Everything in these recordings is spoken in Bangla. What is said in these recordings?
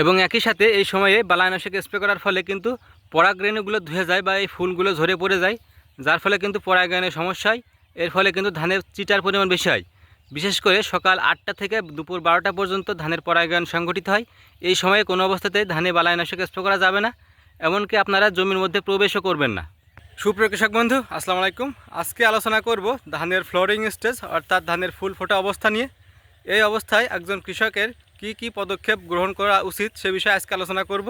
এবং একই সাথে এই সময়ে বালায়নাশক স্প্রে করার ফলে কিন্তু পরাগরেণুগুলো ধুয়ে যায় বা এই ফুলগুলো ঝরে পড়ে যায়, যার ফলে কিন্তু পরাগায়নের সমস্যা হয়, এর ফলে কিন্তু ধানের চিটার পরিমাণ বেশি হয়। বিশেষ করে সকাল আটটা থেকে দুপুর বারোটা পর্যন্ত ধানের পরাগায়ন সংঘটিত হয়। এই সময়ে কোনো অবস্থাতেই ধানে বালায়নাশক স্প্রে করা যাবে না, এমনকি আপনারা জমির মধ্যে প্রবেশও করবেন না। সুপ্রিয় কৃষক বন্ধু, আসসালামু আলাইকুম। আজকে আলোচনা করব ধানের ফ্লোরিং স্টেজ অর্থাৎ ধানের ফুল ফোটা অবস্থা নিয়ে। এই অবস্থায় একজন কৃষকের কি কি পদক্ষেপ গ্রহণ করা উচিত সে বিষয়ে আজকে আলোচনা করব।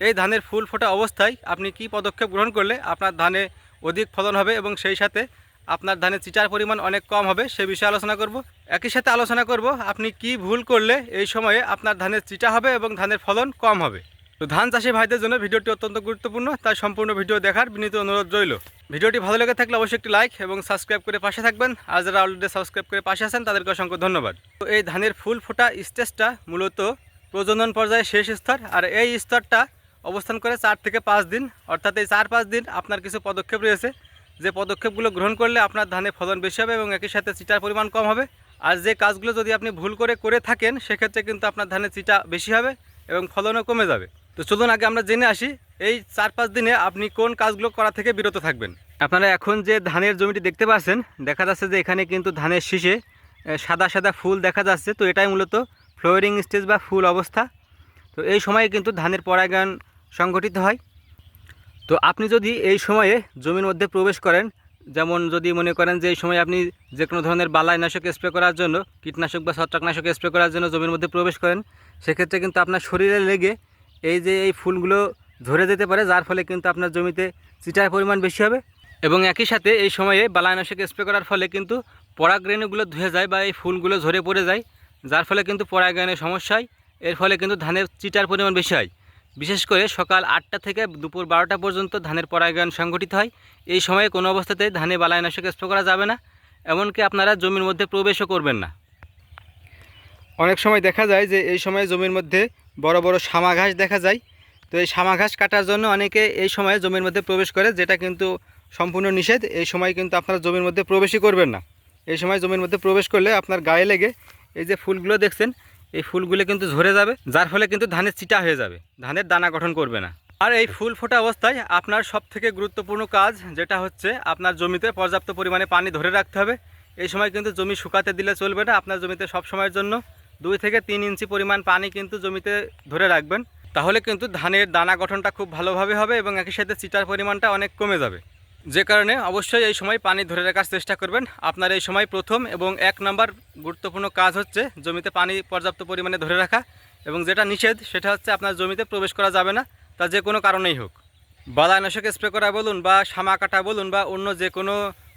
এই ধানের ফুল ফোটা অবস্থায় আপনি কি পদক্ষেপ গ্রহণ করলে আপনার ধানে অধিক ফলন হবে এবং সেই সাথে আপনার ধানে চিটার পরিমাণ অনেক কম হবে সে বিষয়ে আলোচনা করব। একই সাথে আলোচনা করব, আপনি কি ভুল করলে এই সময়ে আপনার ধানের চিটা হবে এবং ধানের ফলন কম হবে? তো ধান চাষি ভাইদের জন্য ভিডিওটি অত্যন্ত গুরুত্বপূর্ণ, তাই সম্পূর্ণ ভিডিও দেখার বিনীত অনুরোধ রইল। ভিডিওটি ভালো লেগে থাকলে অবশ্যই একটি লাইক এবং সাবস্ক্রাইব করে পাশে থাকবেন। আর যারা অলরেডি সাবস্ক্রাইব করে পাশে আছেন, তাদেরকে অসংখ্য ধন্যবাদ। তো এই ধানের ফুল ফোটা স্টেজটা মূলত প্রজনন পর্যায়ে শেষ স্তর, আর এই স্তরটা অবস্থান করে চার থেকে পাঁচ দিন। অর্থাৎ এই চার পাঁচ দিন আপনার কিছু পদক্ষেপ রয়েছে। যে পদক্ষেপগুলো গ্রহণ করলে আপনার ধানে ফলন বেশি হবে এবং একই সাথে চিটার পরিমাণ কম হবে। আর যে কাজগুলো যদি আপনি ভুল করে করে থাকেন, সেক্ষেত্রে কিন্তু আপনার ধানে চিটা বেশি হবে এবং ফলনও কমে যাবে। তো চলুন আগে আমরা জেনে আসি, এই চার পাঁচ দিনে আপনি কোন কাজগুলো করা থেকে বিরত থাকবেন? আপনারা এখন যে ধানের জমিটি দেখতে পাচ্ছেন, দেখা যাচ্ছে যে এখানে কিন্তু ধানের শীষে সাদা সাদা ফুল দেখা যাচ্ছে। তো এটাই মূলত ফ্লোয়ারিং স্টেজ বা ফুল অবস্থা। তো এই সময়ে কিন্তু ধানের পরাগায়ন সংগঠিত হয়। তো আপনি যদি এই সময়ে জমির মধ্যে প্রবেশ করেন, যেমন যদি মনে করেন যে এই সময় আপনি যে কোনো ধরনের বালাইনাশক স্প্রে করার জন্য, কীটনাশক বা ছত্রাকনাশক স্প্রে করার জন্য জমির মধ্যে প্রবেশ করেন, সেক্ষেত্রে কিন্তু আপনার শরীরে লেগে এই যে এই ফুলগুলো ঝরে যেতে পারে, যার ফলে কিন্তু আপনার জমিতে চিটার পরিমাণ বেশি হবে। এবং একই সাথে এই সময়ে বালাইনাশক স্প্রে করার ফলে কিন্তু পরাগরেণুগুলো ধুয়ে যায় বা এই ফুলগুলো ঝরে পড়ে যায়, যার ফলে কিন্তু পরাগায়নের সমস্যা হয়। এর ফলে কিন্তু ধানের চিটার পরিমাণ বেশি হয়। বিশেষ করে সকাল আটটা থেকে দুপুর বারোটা পর্যন্ত ধানের পরাগায়ন সংঘটিত হয়। এই সময়ে কোনো অবস্থাতেই ধানে বালায়নাশক স্প্রে করা যাবে না, এমনকি আপনারা জমির মধ্যে প্রবেশও করবেন না। অনেক সময় দেখা যায় যে এই সময়ে জমির মধ্যে বড় বড় শামা ঘাস দেখা যায়। তো এই শামা ঘাস কাটার জন্য অনেকে এই সময়ে জমির মধ্যে প্রবেশ করে, যেটা কিন্তু সম্পূর্ণ নিষেধ। এই সময় কিন্তু আপনারা জমির মধ্যে প্রবেশই করবেন না। এই সময় জমির মধ্যে প্রবেশ করলে আপনার গায়ে লেগে এই যে ফুলগুলো দেখছেন, এই ফুলগুলো কিন্তু ঝরে যাবে, যার ফলে কিন্তু ধানের চিটা হয়ে যাবে। ধানের দানা গঠন করবে না। আর এই ফুল ফোটা অবস্থায় আপনার সব থেকে গুরুত্বপূর্ণ কাজ যেটা হচ্ছে, আপনার জমিতে পর্যাপ্ত পরিমাণে পানি ধরে রাখতে হবে। এই সময় কিন্তু জমি শুকাতে দিলে চলবে না, আপনার জমিতে সব সময়ের জন্য। দুই থেকে তিন ইঞ্চি পরিমাণ পানি কিন্তু জমিতে ধরে রাখবেন। তাহলে কিন্তু ধানের দানা গঠনটা খুব ভালোভাবে হবে এবং একই সাথে চিটার পরিমাণটা অনেক কমে যাবে। যে কারণে অবশ্যই এই সময় পানি ধরে রাখার চেষ্টা করবেন। আপনার এই সময় প্রথম এবং এক নম্বর গুরুত্বপূর্ণ কাজ হচ্ছে জমিতে পানি পর্যাপ্ত পরিমাণে ধরে রাখা এবং যেটা নিষেধ সেটা হচ্ছে আপনার জমিতে প্রবেশ করা যাবে না, তা যে কোনো কারণেই হোক। বালানাশক স্প্রে করা বলুন বা সামা কাটা বলুন বা অন্য যে কোনো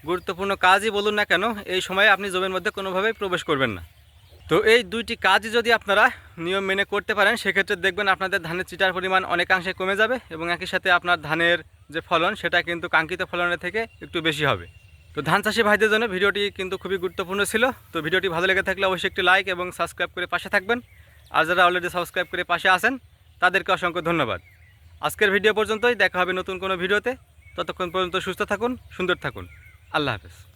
গুরুত্বপূর্ণ কাজই বলুন না কেন, এই সময়ে আপনি জমির মধ্যে কোনোভাবেই প্রবেশ করবেন না। তো এই দুইটি কাজই যদি আপনারা নিয়ম মেনে করতে পারেন, সেক্ষেত্রে দেখবেন আপনাদের ধানের চিটার পরিমাণ অনেকাংশে কমে যাবে এবং একই সাথে আপনার ধানের যে ফলন, সেটা কিন্তু কাঙ্ক্ষিত ফলনের থেকে একটু বেশি হবে। তো ধান চাষি ভাইদের জন্য ভিডিওটি কিন্তু খুবই গুরুত্বপূর্ণ ছিল। তো ভিডিওটি ভালো লেগে থাকলে অবশ্যই একটি লাইক এবং সাবস্ক্রাইব করে পাশে থাকবেন। আর যারা অলরেডি সাবস্ক্রাইব করে পাশে আছেন, তাদেরকে অসংখ্য ধন্যবাদ। আজকের ভিডিও পর্যন্তই, দেখা হবে নতুন কোনো ভিডিওতে। ততক্ষণ পর্যন্ত সুস্থ থাকুন, সুন্দর থাকুন। আল্লাহ হাফেজ।